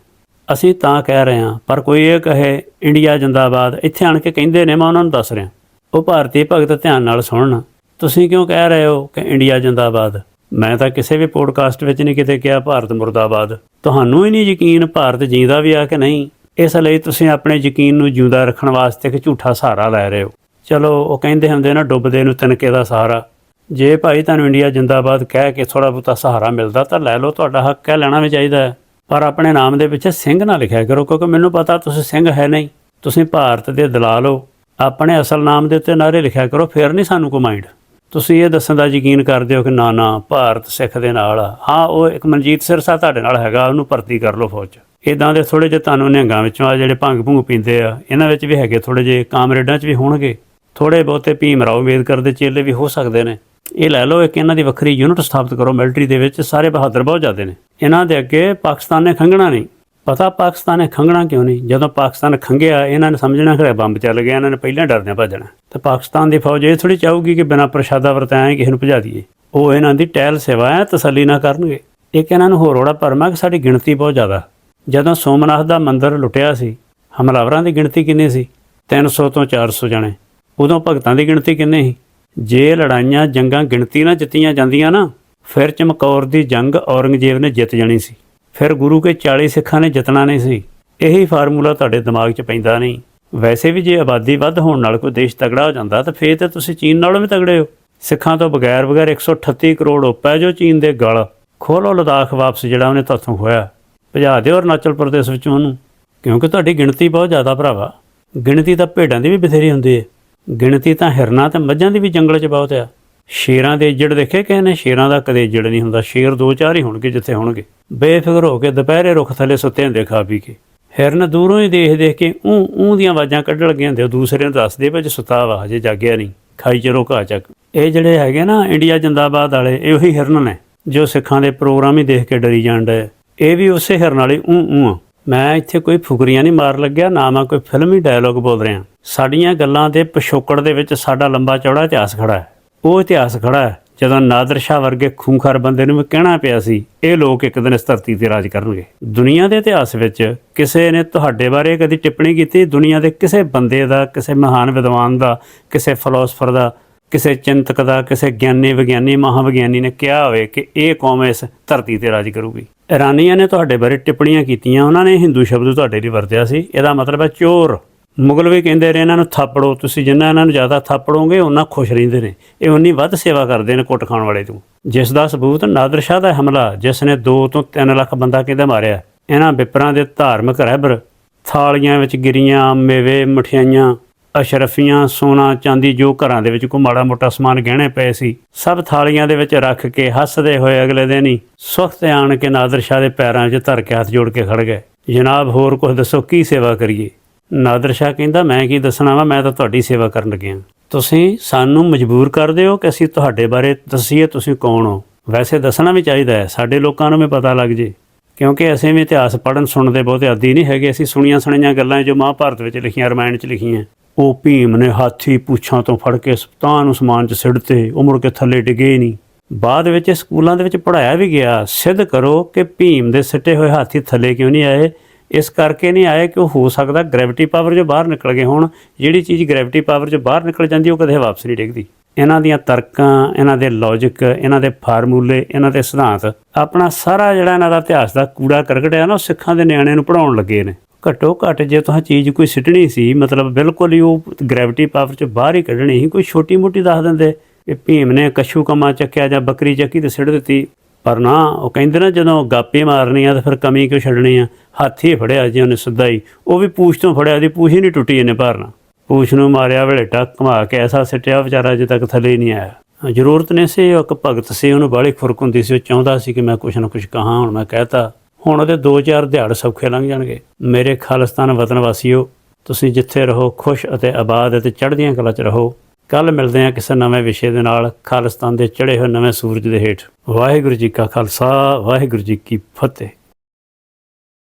ਅਸੀਂ ਤਾਂ ਕਹਿ ਰਹੇ ਹਾਂ, ਪਰ ਕੋਈ ਇਹ ਕਹੇ, ਇੰਡੀਆ ਜਿੰਦਾਬਾਦ। ਇੱਥੇ ਆਣ ਕੇ ਕਹਿੰਦੇ ਨੇ, ਮੈਂ ਉਹਨਾਂ ਨੂੰ ਦੱਸ ਰਿਹਾ। ਉਹ ਭਾਰਤੀ ਭਗਤ ਧਿਆਨ ਨਾਲ ਸੁਣਨ। ਤੁਸੀਂ ਕਿਉਂ ਕਹਿ ਰਹੇ ਹੋ ਕਿ ਇੰਡੀਆ ਜਿੰਦਾਬਾਦ? ਮੈਂ ਤਾਂ ਕਿਸੇ ਵੀ ਪੋਡਕਾਸਟ ਵਿੱਚ ਨਹੀਂ ਕਿਤੇ ਕਿਹਾ ਭਾਰਤ ਮੁਰਦਾਬਾਦ। ਤੁਹਾਨੂੰ ਹੀ ਨਹੀਂ ਯਕੀਨ ਭਾਰਤ ਜੀਂਦਾ ਵੀ ਆ ਕਿ ਨਹੀਂ। ਇਸ ਲਈ ਤੁਸੀਂ ਆਪਣੇ ਯਕੀਨ ਨੂੰ ਜਿਉਂਦਾ ਰੱਖਣ ਵਾਸਤੇ ਇੱਕ ਝੂਠਾ ਸਹਾਰਾ ਲੈ ਰਹੇ ਹੋ। ਚਲੋ, ਉਹ ਕਹਿੰਦੇ ਹੁੰਦੇ ਨਾ, ਡੁੱਬਦੇ ਨੂੰ ਤਿਨਕੇ ਦਾ ਸਹਾਰਾ। ਜੇ ਭਾਈ ਤੁਹਾਨੂੰ ਇੰਡੀਆ ਜਿੰਦਾਬਾਦ ਕਹਿ ਕੇ ਥੋੜਾ ਬਹੁਤਾ ਸਹਾਰਾ ਮਿਲਦਾ ਤਾਂ ਲੈ ਲਓ, ਤੁਹਾਡਾ ਹੱਕ ਹੈ ਲੈਣਾ ਵੀ ਚਾਹੀਦਾ ਹੈ। ਪਰ ਆਪਣੇ ਨਾਮ ਦੇ ਪਿੱਛੇ ਸਿੰਘ ਨਾ ਲਿਖਿਆ ਕਰੋ, ਕਿਉਂਕਿ ਮੈਨੂੰ ਪਤਾ ਤੁਸੀਂ ਸਿੰਘ ਹੈ ਨਹੀਂ। ਤੁਸੀਂ ਭਾਰਤ ਦੇ ਦਲਾਲ ਹੋ। ਆਪਣੇ ਅਸਲ ਨਾਮ ਦੇ ਉੱਤੇ ਨਾਰੇ ਲਿਖਿਆ ਕਰੋ, ਫਿਰ ਨਹੀਂ ਸਾਨੂੰ ਕੋ ਮਾਈਂਡ ਤੁਸੀਂ ਇਹ ਦੱਸਣ ਦਾ ਯਕੀਨ ਕਰਦੇ ਹੋ ਕਿ ਨਾ ਨਾ, ਭਾਰਤ ਸਿੱਖ ਦੇ ਨਾਲ ਆ। ਹਾਂ, ਉਹ ਇੱਕ ਮਨਜੀਤ ਸਿਰਸਾ ਤੁਹਾਡੇ ਨਾਲ ਹੈਗਾ, ਉਹਨੂੰ ਭਰਤੀ ਕਰ ਲਓ ਫੌਜ 'ਚ। ਇਦਾਂ ਦੇ ਥੋੜੇ ਜਿਹੇ ਤੁਹਾਨੂੰ ਨਿਹੰਗਾਂ ਵਿੱਚੋਂ ਆ ਜਿਹੜੇ ਭੰਗ ਭੁੰਗ ਪੀਂਦੇ ਆ, ਇਹਨਾਂ ਵਿੱਚ ਵੀ ਹੈਗੇ ਥੋੜੇ ਜਿਹੇ ਕਾਮਰੇਡਾਂ 'ਚ ਵੀ ਹੋਣਗੇ। ਥੋੜੇ ਬਹੁਤੇ ਭੀਮ ਰਾਓ ਅੰਬੇਦਕਰ ਦੇ ਚੇਲੇ ਵੀ ਹੋ ਸਕਦੇ ਨੇ। ਇਹ ਲੈ ਲਓ, ਇੱਕ ਇਹਨਾਂ ਦੀ ਵੱਖਰੀ ਯੂਨਿਟ ਸਥਾਪਿਤ ਕਰੋ, ਮਿਲਟਰੀ ਦੇ ਵਿੱਚ ਸਾਰੇ ਬਹਾਦਰ ਬਹੁਤ ਜ਼ਿਆਦੇ ਨੇ। ਇਹਨਾਂ ਦੇ ਅੱਗੇ ਪਾਕਿਸਤਾਨ ਨੇ ਖੰਗਣਾ ਨਹੀਂ। ਪਤਾ ਪਾਕਿਸਤਾਨ ਨੇ ਖੰਗਣਾ ਕਿਉਂ ਨਹੀਂ? ਜਦੋਂ ਪਾਕਿਸਤਾਨ ਖੰਗਿਆ ਇਹਨਾਂ ਨੇ ਸਮਝਣਾ ਕਿ ਬੰਬ ਚੱਲ ਗਿਆ, ਇਹਨਾਂ ਨੇ ਪਹਿਲਾਂ ਡਰਦਿਆਂ ਭੱਜਣਾ। ਤੇ ਪਾਕਿਸਤਾਨ ਦੀ ਫੌਜ ਇਹ ਥੋੜੀ ਚਾਹੂਗੀ ਕਿ ਬਿਨਾਂ ਪ੍ਰਸ਼ਾਦਾ ਵਰਤਾਏ ਕਿਸੇ ਨੂੰ ਭਜਾ ਦਈਏ। ਉਹ ਇਹਨਾਂ ਦੀ ਟਹਿਲ ਸੇਵਾ ਹੈ, ਤਸੱਲੀ ਨਾ ਕਰਨਗੇ। ਇੱਕ ਇਹਨਾਂ ਨੂੰ ਹੋਰ ਰੋੜਾ ਭਰਮਾ ਕਿ ਸਾਡੀ ਗਿਣਤੀ ਬਹੁਤ ਜ਼ਿਆਦਾ। ਜਦੋਂ ਸੋਮਨਾਥ ਦਾ ਮੰਦਿਰ ਲੁੱਟਿਆ ਸੀ, ਹਮਲਾਵਰਾਂ ਦੀ ਗਿਣਤੀ ਕਿੰਨੀ ਸੀ? 300 ਤੋਂ 400 ਜਣੇ। ਉਦੋਂ ਭਗਤਾਂ ਦੀ ਗਿਣਤੀ ਕਿੰਨੇ ਸੀ? ਜੇ ਲੜਾਈਆਂ, ਜੰਗਾਂ ਗਿਣਤੀ ਨਾਲ ਜਿੱਤੀਆਂ ਜਾਂਦੀਆਂ ਨਾ, ਫਿਰ ਚਮਕੌਰ ਦੀ ਜੰਗ ਔਰੰਗਜ਼ੇਬ ਨੇ ਜਿੱਤ ਜਾਣੀ ਸੀ। ਫਿਰ ਗੁਰੂ ਕੇ 40 ਸਿੱਖਾਂ ਨੇ ਜਿੱਤਣਾ ਨਹੀਂ ਸੀ, ਇਹੀ ਫਾਰਮੂਲਾ ਤੁਹਾਡੇ ਦਿਮਾਗ 'ਚ ਪੈਂਦਾ ਨਹੀਂ। ਵੈਸੇ ਵੀ ਜੇ ਆਬਾਦੀ ਵੱਧ ਹੋਣ ਨਾਲ ਕੋਈ ਦੇਸ਼ ਤਗੜਾ ਹੋ ਜਾਂਦਾ, ਤਾਂ ਫੇਰ ਤਾਂ ਤੁਸੀਂ ਚੀਨ ਨਾਲੋਂ ਵੀ ਤਗੜੇ ਹੋ। ਸਿੱਖਾਂ ਤੋਂ ਬਗੈਰ ਬਗੈਰ 138 ਕਰੋੜ ਪੈ ਜੋ ਚੀਨ ਦੇ ਗਲ। ਖੋਲੋ ਲਦਾਖ ਵਾਪਸ ਜਿਹੜਾ ਉਹਨੇ ਤੁਹਾਥੋਂ ਹੋਇਆ ਭਜਾ ਦਿਓ ਅਰੁਣਾਚਲ ਪ੍ਰਦੇਸ਼ ਵਿੱਚੋਂ ਉਹਨੂੰ। ਕਿਉਂਕਿ ਤੁਹਾਡੀ ਗਿਣਤੀ ਬਹੁਤ ਜ਼ਿਆਦਾ ਭਰਾਵਾ। ਗਿਣਤੀ ਤਾਂ ਭੇਡਾਂ ਦੀ ਵੀ ਬਥੇਰੀ ਹੁੰਦੀ ਹੈ ਗਿਣਤੀ ਤਾਂ ਹਿਰਨਾਂ ਤੇ ਮੱਝਾਂ ਦੀ ਵੀ ਜੰਗਲ 'ਚ ਬਹੁਤ ਆ। ਸ਼ੇਰਾਂ ਦੇ ਇੱਜੜ ਦੇਖੇ ਕਿਸੇ ਨੇ? ਸ਼ੇਰਾਂ ਦਾ ਕਦੇ ਇੱਜੜ ਨਹੀਂ ਹੁੰਦਾ। ਸ਼ੇਰ ਦੋ ਚਾਰ ਹੀ ਹੋਣਗੇ ਜਿੱਥੇ ਹੋਣਗੇ। ਬੇਫਿਕਰ ਹੋ ਕੇ ਦੁਪਹਿਰੇ ਰੁੱਖ ਥੱਲੇ ਸੁੱਤੇ ਹੁੰਦੇ ਖਾ ਪੀ ਕੇ। ਹਿਰਨ ਦੂਰੋਂ ਹੀ ਦੇਖ ਦੇਖ ਕੇ ਊਂ ਊਂ ਦੀਆਂ ਆਵਾਜ਼ਾਂ ਕੱਢਣ ਲੱਗੇ ਹੁੰਦੇ। ਉਹ ਦੂਸਰੇ ਨੂੰ ਦੱਸਦੇ ਵਿੱਚ ਸੁੱਤਾ ਵਾ, ਹਜੇ ਜਾਗਿਆ ਨਹੀਂ। ਖਾਈ ਚਲੋ ਘਾਹ ਚੱਕ। ਇਹ ਜਿਹੜੇ ਹੈਗੇ ਨਾ ਇੰਡੀਆ ਜਿੰਦਾਬਾਦ ਵਾਲੇ, ਇਹ ਉਹੀ ਹਿਰਨ ਨੇ, ਜੋ ਸਿੱਖਾਂ ਦੇ ਪ੍ਰੋਗਰਾਮ ਹੀ ਦੇਖ ਕੇ ਡਰੀ ਜਾਂਦੇ ਇਹ ਵੀ ਉਸੇ ਹਿਰਨ ਵਾਲੇ ਊਂ ਊਂ ਆ। ਮੈਂ ਇੱਥੇ ਕੋਈ ਫੁਕਰੀਆਂ ਨਹੀਂ ਮਾਰ ਲੱਗਿਆ, ਨਾ ਮੈਂ ਕੋਈ ਫਿਲਮੀ ਡਾਇਲੋਗ ਬੋਲ ਰਿਹਾ। ਸਾਡੀਆਂ ਗੱਲਾਂ ਦੇ ਪਿਛੋਕੜ ਦੇ ਵਿੱਚ ਸਾਡਾ ਲੰਬਾ ਚੌੜਾ ਇਤਿਹਾਸ ਖੜਾ ਹੈ। ਉਹ ਇਤਿਹਾਸ ਖੜਾ ਹੈ, ਜਦੋਂ ਨਾਦਰ ਸ਼ਾਹ ਵਰਗੇ ਖੂੰਖਾਰ ਬੰਦੇ ਨੂੰ ਵੀ ਕਹਿਣਾ ਪਿਆ ਸੀ, ਇਹ ਲੋਕ ਇੱਕ ਦਿਨ ਇਸ ਧਰਤੀ ਤੇ ਰਾਜ ਕਰਨਗੇ। ਦੁਨੀਆ ਦੇ ਇਤਿਹਾਸ ਵਿੱਚ ਕਿਸੇ ਨੇ ਤੁਹਾਡੇ ਬਾਰੇ ਕਦੀ ਟਿੱਪਣੀ ਕੀਤੀ? ਦੁਨੀਆ ਦੇ ਕਿਸੇ ਬੰਦੇ ਦਾ, ਕਿਸੇ ਮਹਾਨ ਵਿਦਵਾਨ ਦਾ, ਕਿਸੇ ਫਿਲਾਸਫਰ ਦਾ, ਕਿਸੇ ਚਿੰਤਕ ਦਾ, ਕਿਸੇ ਗਿਆਨੀ ਵਿਗਿਆਨੀ, ਮਹਾਵਿਗਿਆਨੀ ਨੇ ਕਿਹਾ ਹੋਵੇ ਕਿ ਇਹ ਕੌਮ ਇਸ ਧਰਤੀ ਤੇ ਰਾਜ ਕਰੂਗੀ। ਇਰਾਨੀਆਂ ਨੇ ਤੁਹਾਡੇ ਬਾਰੇ ਟਿੱਪਣੀਆਂ ਕੀਤੀਆਂ, ਉਹਨਾਂ ਨੇ ਹਿੰਦੂ ਸ਼ਬਦ ਤੁਹਾਡੇ ਲਈ ਵਰਤਿਆ ਸੀ। ਇਹਦਾ ਮਤਲਬ ਹੈ ਚੋਰ। ਮੁਗਲ ਵੀ ਕਹਿੰਦੇ ਰਹੇ, ਇਹਨਾਂ ਨੂੰ ਥਾਪੜੋ, ਤੁਸੀਂ ਜਿੰਨਾ ਇਹਨਾਂ ਨੂੰ ਜ਼ਿਆਦਾ ਥਾਪੜੋਗੇ ਉਹਨਾਂ ਖੁਸ਼ ਰਹਿੰਦੇ ਨੇ। ਇਹ ਉਨੀ ਵੱਧ ਸੇਵਾ ਕਰਦੇ ਨੇ ਕੁੱਟ ਖਾਣ ਵਾਲੇ ਤੋਂ। ਜਿਸ ਦਾ ਸਬੂਤ ਨਾਦਰ ਸ਼ਾਹ ਦਾ ਹਮਲਾ, ਜਿਸ ਨੇ 2 ਤੋਂ 3 ਲੱਖ ਬੰਦਾ ਕਿਤੇ ਮਾਰਿਆ। ਇਹਨਾਂ ਵਿਪਰਾਂ ਦੇ ਧਾਰਮਿਕ ਰਹਿਬਰ, ਥਾਲੀਆਂ ਵਿੱਚ ਗਿਰੀਆਂ, ਮੇਵੇ, ਮਠਿਆਈਆਂ, ਅਸ਼ਰਫੀਆਂ, ਸੋਨਾ, ਚਾਂਦੀ, ਜੋ ਘਰਾਂ ਦੇ ਵਿੱਚ ਕੋ ਮਾੜਾ ਮੋਟਾ ਸਮਾਨ ਗਹਿਣੇ ਪਏ ਸੀ, ਸਭ ਥਾਲੀਆਂ ਦੇ ਵਿੱਚ ਰੱਖ ਕੇ ਹੱਸਦੇ ਹੋਏ ਅਗਲੇ ਦਿਨ ਹੀ ਸੁਖਤ ਆਣ ਕੇ ਨਾਦਰ ਸ਼ਾਹ ਦੇ ਪੈਰਾਂ 'ਚ ਧਰ ਕੇ ਹੱਥ ਜੋੜ ਕੇ ਖੜ ਗਏ। ਜਨਾਬ, ਹੋਰ ਕੁਝ ਦੱਸੋ, ਕੀ ਸੇਵਾ ਕਰੀਏ? ਨਾਦਰ ਸ਼ਾਹ ਕਹਿੰਦਾ, ਮੈਂ ਕੀ ਦੱਸਣਾ ਵਾ? ਮੈਂ ਤਾਂ ਤੁਹਾਡੀ ਸੇਵਾ ਕਰਨ ਲੱਗਿਆ। ਤੁਸੀਂ ਸਾਨੂੰ ਮਜਬੂਰ ਕਰਦੇ ਹੋ ਕਿ ਅਸੀਂ ਤੁਹਾਡੇ ਬਾਰੇ ਦੱਸੀਏ ਤੁਸੀਂ ਕੌਣ ਹੋ। ਵੈਸੇ ਦੱਸਣਾ ਵੀ ਚਾਹੀਦਾ ਹੈ, ਸਾਡੇ ਲੋਕਾਂ ਨੂੰ ਵੀ ਪਤਾ ਲੱਗ ਜੇ। ਕਿਉਂਕਿ ਅਸੀਂ ਵੀ ਇਤਿਹਾਸ ਪੜਨ ਸੁਣਨ ਦੇ ਬਹੁਤੇ ਆਦੀ ਨਹੀਂ ਹੈਗੇ। ਅਸੀਂ ਸੁਣੀਆਂ ਸੁਣੀਆਂ ਗੱਲਾਂ ਜੋ ਮਹਾਭਾਰਤ ਵਿੱਚ ਲਿਖੀਆਂ, ਰਮਾਇਣ 'ਚ ਲਿਖੀਆਂ। ਉਹ ਭੀਮ ਨੇ ਹਾਥੀ ਪੂਛਾਂ ਤੋਂ ਫੜ ਕੇ ਸਪਤਾਂ ਨੂੰ ਸਮਾਨ 'ਚ ਸਿੱੜਤੇ, ਉਹ ਮੁੜ ਕੇ ਥੱਲੇ ਡਿੱਗੇ ਨਹੀਂ। ਬਾਅਦ ਵਿੱਚ ਸਕੂਲਾਂ ਦੇ ਵਿੱਚ ਪੜਾਇਆ ਵੀ ਗਿਆ। ਸਿੱਧ ਕਰੋ ਕਿ ਭੀਮ ਦੇ ਸਿੱਟੇ ਹੋਏ ਹਾਥੀ ਥੱਲੇ ਕਿਉਂ ਨਹੀਂ ਆਏ? ਇਸ ਕਰਕੇ ਨਹੀਂ ਆਏ ਕਿ ਉਹ ਹੋ ਸਕਦਾ ਗ੍ਰੈਵਿਟੀ ਪਾਵਰ ਜੋ ਬਾਹਰ ਨਿਕਲ ਗਏ ਹੋਣ। ਜਿਹੜੀ ਚੀਜ਼ ਗ੍ਰੈਵਿਟੀ ਪਾਵਰ ਜੋ ਬਾਹਰ ਨਿਕਲ ਜਾਂਦੀ, ਉਹ ਕਦੇ ਵਾਪਸ ਨਹੀਂ ਡਿੱਗਦੀ। ਇਹਨਾਂ ਦੀਆਂ ਤਰਕਾਂ, ਇਹਨਾਂ ਦੇ ਲੌਜੀਕ ਇਹਨਾਂ ਦੇ ਫਾਰਮੂਲੇ ਇਹਨਾਂ ਦੇ ਸਿਧਾਂਤ, ਆਪਣਾ ਸਾਰਾ ਜਿਹੜਾ ਇਹਨਾਂ ਦਾ ਇਤਿਹਾਸ ਦਾ ਕੂੜਾ ਕਰਕਟ ਹੈ ਨਾ, ਉਹ ਸਿੱਖਾਂ ਦੇ ਨਿਆਣੇ ਨੂੰ ਪੜਾਉਣ ਲੱਗੇ ਨੇ। ਘੱਟੋ ਘੱਟ ਜੇ ਤੁਸੀਂ ਚੀਜ਼ ਕੋਈ ਸਿੱਟਣੀ ਸੀ, ਮਤਲਬ ਬਿਲਕੁਲ ਹੀ ਉਹ ਗ੍ਰੈਵਿਟੀ ਪਾਵਰ ਚ ਬਾਹਰ ਹੀ ਕੱਢਣੀ ਸੀ, ਕੋਈ ਛੋਟੀ ਮੋਟੀ ਦੱਸ ਦਿੰਦੇ ਕਿ ਭੀਮ ਨੇ ਕਛੂ ਕਮਾ ਚੱਕਿਆ ਜਾਂ ਬੱਕਰੀ ਚੱਕੀ ਤੇ ਸਿੱਟ ਦਿੱਤੀ। ਪਰ ਨਾ, ਉਹ ਕਹਿੰਦੇ ਨਾ ਜਦੋਂ ਗਾਪੇ ਮਾਰਨੀ ਆ ਤਾਂ ਫਿਰ ਕਮੀ ਕਿਉਂ ਛੱਡਣੀ ਆ? ਹੱਥ ਹੀ ਫੜਿਆ ਜੀ ਉਹਨੇ ਸਿੱਧਾ ਹੀ। ਉਹ ਵੀ ਪੂਛ ਤੋਂ ਫੜਿਆ ਦੀ ਪੂਛ ਹੀ ਨਹੀਂ ਟੁੱਟੀ ਇਹਨੇ ਭਰਨਾ ਪੂਛ ਨੂੰ ਮਾਰਿਆ ਵੇਲੇ ਟੱਕ ਘੁਮਾ ਕੇ ਐਸਾ ਸਿੱਟਿਆ, ਵਿਚਾਰਾ ਅਜੇ ਤੱਕ ਥੱਲੇ ਹੀ ਨਹੀਂ ਆਇਆ। ਜ਼ਰੂਰਤ ਨਹੀਂ ਸੀ, ਉਹ ਇੱਕ ਭਗਤ ਸੀ, ਉਹਨੂੰ ਬਾਹਲੀ ਖੁਰਕ ਹੁੰਦੀ ਸੀ, ਉਹ ਚਾਹੁੰਦਾ ਸੀ ਕਿ ਮੈਂ ਕੁਛ ਨਾ ਕੁਛ ਕਹਾਂ, ਹੁਣ ਮੈਂ ਕਹਿਤਾ, ਹੁਣ ਉਹਦੇ 2-4 ਦਿਹਾੜ ਸੌਖੇ ਲੰਘ ਜਾਣਗੇ। ਮੇਰੇ ਖਾਲਿਸਤਾਨ ਵਤਨ ਵਾਸੀਓ ਤੁਸੀਂ ਜਿੱਥੇ ਰਹੋ, ਖੁਸ਼ ਅਤੇ ਆਬਾਦ ਅਤੇ ਚੜ੍ਹਦੀਆਂ ਕਲਾ 'ਚ ਰਹੋ। ਕੱਲ ਮਿਲਦੇ ਹਾਂ ਕਿਸੇ ਨਵੇਂ ਵਿਸ਼ੇ ਦੇ ਨਾਲ, ਖਾਲਿਸਤਾਨ ਦੇ ਚੜ੍ਹੇ ਹੋਏ ਨਵੇਂ ਸੂਰਜ ਦੇ ਹੇਠ। ਵਾਹਿਗੁਰੂ ਜੀ ਕਾ ਖਾਲਸਾ, ਵਾਹਿਗੁਰੂ ਜੀ ਕੀ ਫਤਿਹ।